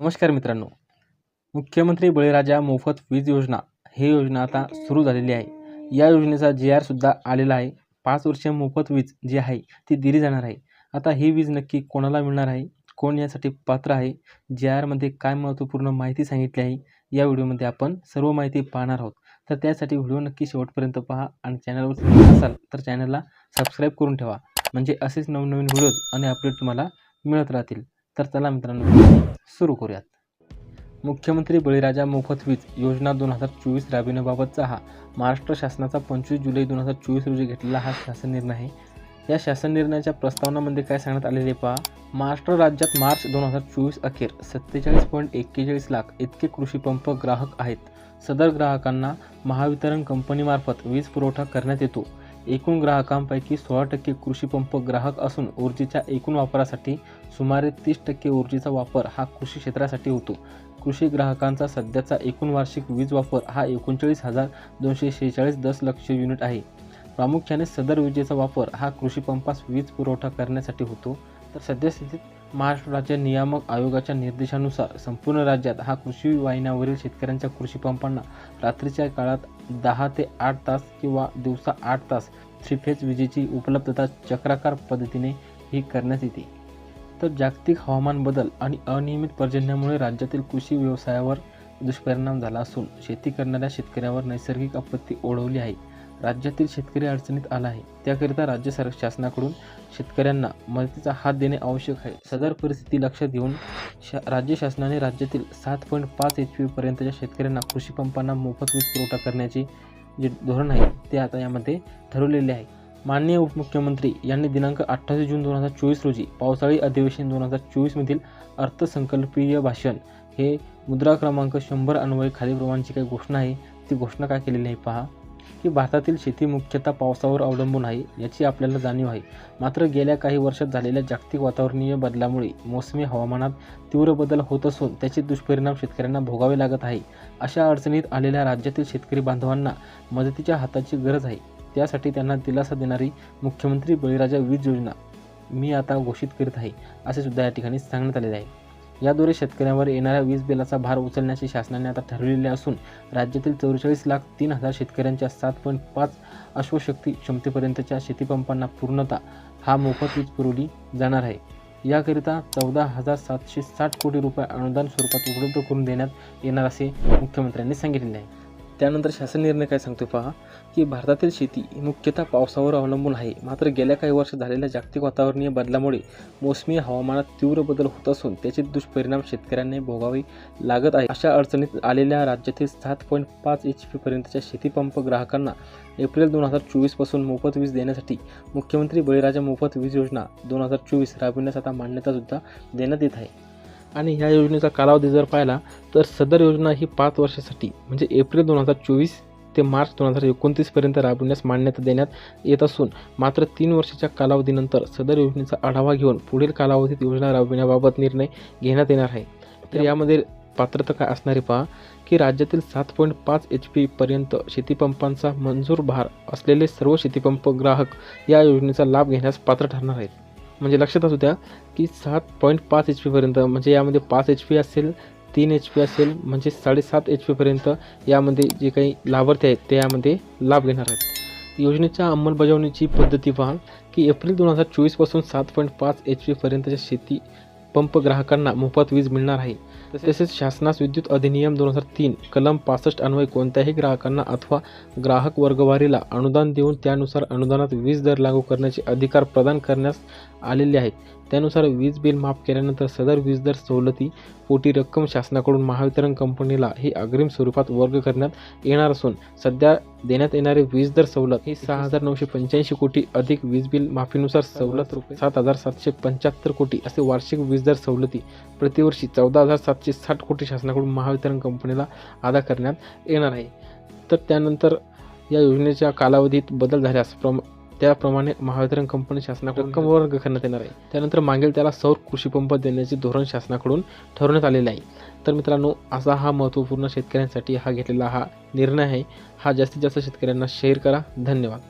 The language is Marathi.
नमस्कार मित्रांनो. मुख्यमंत्री बळीराजा मोफत वीज योजना ही योजना आता सुरू झालेली आहे. या योजनेचा जी आरसुद्धा आलेला आहे. पाच वर्ष मोफत वीज जी आहे ती दिली जाणार आहे. आता ही वीज नक्की कोणाला मिळणार आहे? कोण यासाठी पात्र आहे? जी आरमध्ये काय महत्त्वपूर्ण माहिती सांगितली आहे? या व्हिडिओमध्ये आपण सर्व माहिती पाहणार आहोत. तर त्यासाठी व्हिडिओ नक्की शेवटपर्यंत पहा आणि चॅनलवर असाल तर चॅनलला सबस्क्राईब करून ठेवा. म्हणजे असेच नवनवीन व्हिडिओज आणि अपडेट तुम्हाला मिळत राहतील. तर चला मित्रांनो सुरू करूयात. मुख्यमंत्री बळीराजा मोफत वीज योजना दोन हजार चोवीस राबविण्याबाबतचा हा महाराष्ट्र शासनाचा पंचवीस जुलै दोन हजार चोवीस रोजी घेतलेला हा शासन निर्णय आहे. या शासन निर्णयाच्या प्रस्तावनामध्ये काय सांगण्यात आलेले पहा. महाराष्ट्र राज्यात मार्च दोन हजार चोवीस अखेर सत्तेचाळीस पॉईंट एक्केचाळीस लाख इतके कृषी पंप ग्राहक आहेत. सदर ग्राहकांना महावितरण कंपनीमार्फत वीज पुरवठा करण्यात येतो. एकूण ग्राहकांपैकी सोळा टक्के कृषीपंप ग्राहक असून ऊर्जेच्या एकूण वापरासाठी सुमारे तीस टक्के ऊर्जेचा वापर हा कृषी क्षेत्रासाठी होतो. कृषी ग्राहकांचा सध्याचा एकूण वार्षिक वीज वापर हा एकोणचाळीस हजार दोनशे शेहेचाळीस दशलक्ष युनिट आहे. प्रामुख्याने सदर विजेचा वापर हा कृषीपंपास वीज पुरवठा करण्यासाठी होतो. तर सद्यस्थितीत महाराष्ट्र राज्य नियामक आयोगाच्या निर्देशानुसार संपूर्ण राज्यात हा कृषी वाहिन्यावरील शेतकऱ्यांच्या कृषी पंपांना रात्रीच्या काळात दहा ते आठ तास किंवा दिवसा आठ तास थ्री फेज विजेची उपलब्धता चक्राकार पद्धतीने ही करण्यात येते. तर जागतिक हवामान बदल आणि अनियमित पर्जन्यामुळे राज्यातील कृषी व्यवसायावर दुष्परिणाम झाला असून शेती करणाऱ्या शेतकऱ्यावर नैसर्गिक आपत्ती ओढवली आहे. राज्यातील शेतकरी अडचणीत आला आहे. त्याकरिता राज्य सर शासनाकडून शेतकऱ्यांना मदतीचा हात देणे आवश्यक आहे. सदर परिस्थिती लक्षात घेऊन शा राज्य शासनाने राज्यातील सात पॉईंट पाच एच पी पर्यंतच्या शेतकऱ्यांना कृषी पंपांना मोफत वीज पुरवठा करण्याचे जे धोरण आहे ते आता यामध्ये ठरवलेले आहे. माननीय उपमुख्यमंत्री यांनी दिनांक अठ्ठावीस जून दोन हजार चोवीस रोजी पावसाळी अधिवेशन दोन हजार चोवीसमधील अर्थसंकल्पीय भाषण हे मुद्रा क्रमांक शंभर अन्वये खालीलप्रमाणची काही घोषणा आहे ती घोषणा काय केलेली आहे पहा. की भारतातील शेती मुख्यतः पावसावर अवलंबून आहे याची आपल्याला जाणीव आहे. मात्र गेल्या काही वर्षात झालेल्या जागतिक वातावरणीय बदलामुळे मोसमी हवामानात तीव्र बदल होत असून त्याचे दुष्परिणाम शेतकऱ्यांना भोगावे लागत आहे. अशा अडचणीत आलेल्या राज्यातील शेतकरी बांधवांना मदतीच्या हाताची गरज आहे. त्यासाठी त्यांना दिलासा देणारी मुख्यमंत्री बळीराजा वीज योजना मी आता घोषित करीत आहे असे सुद्धा या ठिकाणी सांगण्यात आलेले आहे. याद्वारे शेतकऱ्यांवर येणाऱ्या वीज बिलाचा भार उचलण्याचे शासनाने आता ठरविलेले असून राज्यातील चौवेचाळीस लाख तीन हजार शेतकऱ्यांच्या सात पॉईंट पाच अश्वशक्ती क्षमतेपर्यंतच्या शेतीपंपांना पूर्णता हा मोफत वीज पुरवली जाणार आहे. याकरिता चौदा हजार सातशे साठ कोटी रुपये अनुदान स्वरूपात उपलब्ध करून देण्यात येणार असे मुख्यमंत्र्यांनी सांगितलेले आहे. त्यानंतर शासन निर्णय काय सांगतो पहा की भारतातील शेती ही मुख्यतः पावसावर अवलंबून आहे. मात्र गेल्या काही वर्षात झालेल्या जागतिक वातावरणीय बदलामुळे मोसमी हवामानात तीव्र बदल होत असून त्याचे दुष्परिणाम शेतकऱ्यांनी भोगावे लागत आहे अशा अडचणीत आलेल्या राज्यातील सात पॉईंट पाच एच पीपर्यंतच्या शेतीपंप ग्राहकांना एप्रिल दोन हजार चोवीसपासून मोफत वीज देण्यासाठी मुख्यमंत्री बळीराजा मोफत वीज योजना दोन हजार चोवीस राबविण्यास आता मान्यतासुद्धा देण्यात येत आहे. आणि ह्या योजनेचा कालावधी जर पाहिला तर सदर योजना ही पाच वर्षासाठी म्हणजे एप्रिल दोन हजार चोवीस ते मार्च दोन हजार एकोणतीसपर्यंत राबविण्यास मान्यता देण्यात येत असून मात्र तीन वर्षाच्या कालावधीनंतर सदर योजनेचा आढावा घेऊन पुढील कालावधीत योजना राबविण्याबाबत निर्णय घेण्यात येणार आहे. तर यामध्ये पात्रता काय असणारे पहा की राज्यातील सात पॉईंट पाच एच पीपर्यंत शेतीपंपांचा मंजूर भार असलेले सर्व शेतीपंप ग्राहक या योजनेचा लाभ घेण्यास पात्र ठरणार आहेत. म्हणजे लक्षात असू द्या की सात पॉईंट पाच एच पीपर्यंत म्हणजे यामध्ये पाच एच पी असेल तीन एच पी असेल म्हणजे साडेसात एच पीपर्यंत यामध्ये जे काही लाभार्थी आहेत ते यामध्ये लाभ घेणार आहेत. योजनेच्या अंमलबजावणीची पद्धती पहा की एप्रिल दोन हजार चोवीसपासून सात पॉईंट पाच एच पीपर्यंतच्या शेती पंप ग्राहकांना मोफत वीज मिळणार आहे. तसेच शासनास विद्युत अधिनियम दोन हजार तीन कलम पासष्ट अन्वय कोणत्याही ग्राहकांना अथवा ग्राहक वर्गवारीला अनुदान देऊन त्यानुसार अनुदानात वीज दर लागू करण्याचे अधिकार प्रदान करण्यास आलेले आहेत. त्यानुसार वीज बिल माफ केल्यानंतर सदर वीज दर सवलती पोटी रक्कम शासनाकडून महावितरण कंपनीला ही अग्रिम स्वरूपात वर्ग करण्यात येणार असून सध्या देण्यात येणारी वीज दर सवलत ही सहा हजार नऊशे पंच्याऐंशी कोटी अधिक वीज बिल माफीनुसार सवलत रुपये सात हजार सातशे पंच्याहत्तर कोटी असे वार्षिक वीज दर सवलती. प्रतिवर्षी चौदा हजार सातशे साठ कोटी शासनाकडून महावितरण कंपनीला अदा करण्यात येणार आहे. तर त्यानंतर या योजनेच्या कालावधीत बदल झाल्यास प्रम त्याप्रमाणे महावितरण कंपनी शासनाकडून रक्कम वर्ग करण्यात येणार आहे. त्यानंतर मागेल त्याला सौर कृषी पंप देण्याचे धोरण शासनाकडून ठरवण्यात आलेले आहे. तर मित्रांनो असा हा महत्त्वपूर्ण शेतकऱ्यांसाठी हा घेतलेला हा निर्णय आहे. हा जास्तीत जास्त शेतकऱ्यांना शेअर करा. धन्यवाद.